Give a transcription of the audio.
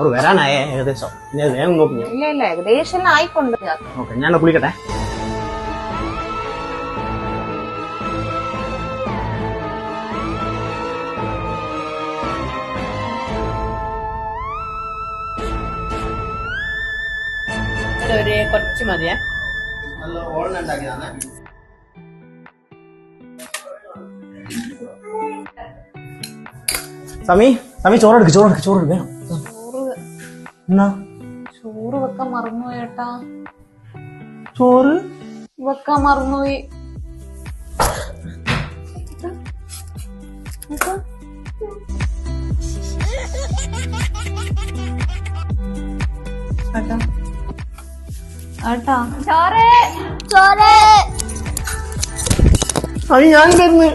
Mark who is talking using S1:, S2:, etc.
S1: ഒരു വരാനായേ ഏകദേശം. വേഗം നോക്കി
S2: ഇല്ല ഇല്ല ഏകദേശം ആയിക്കൊണ്ട്
S1: ഓക്കെ ഞാൻ കുളിക്കട്ടെ
S3: ഒരു കുറച്ച് മതിയേ.
S1: നല്ല ഉണ്ടാക്കിയതാണ്. സമി സമി ചോറെടുക്ക് ചോറെടുക്ക് ചോറെടുക്ക് വേണം
S2: ചോറ്
S1: എന്നാ?
S2: ചോറ് വെക്കാൻ മറന്നു ഏട്ടാ.
S1: ചോറ്?
S2: വെക്കാൻ മറന്നുപോയി ഏട്ടാ. ഏട്ടാ. ചോറ്. ചോറ്.
S1: സമി ഞാൻ വരുന്നു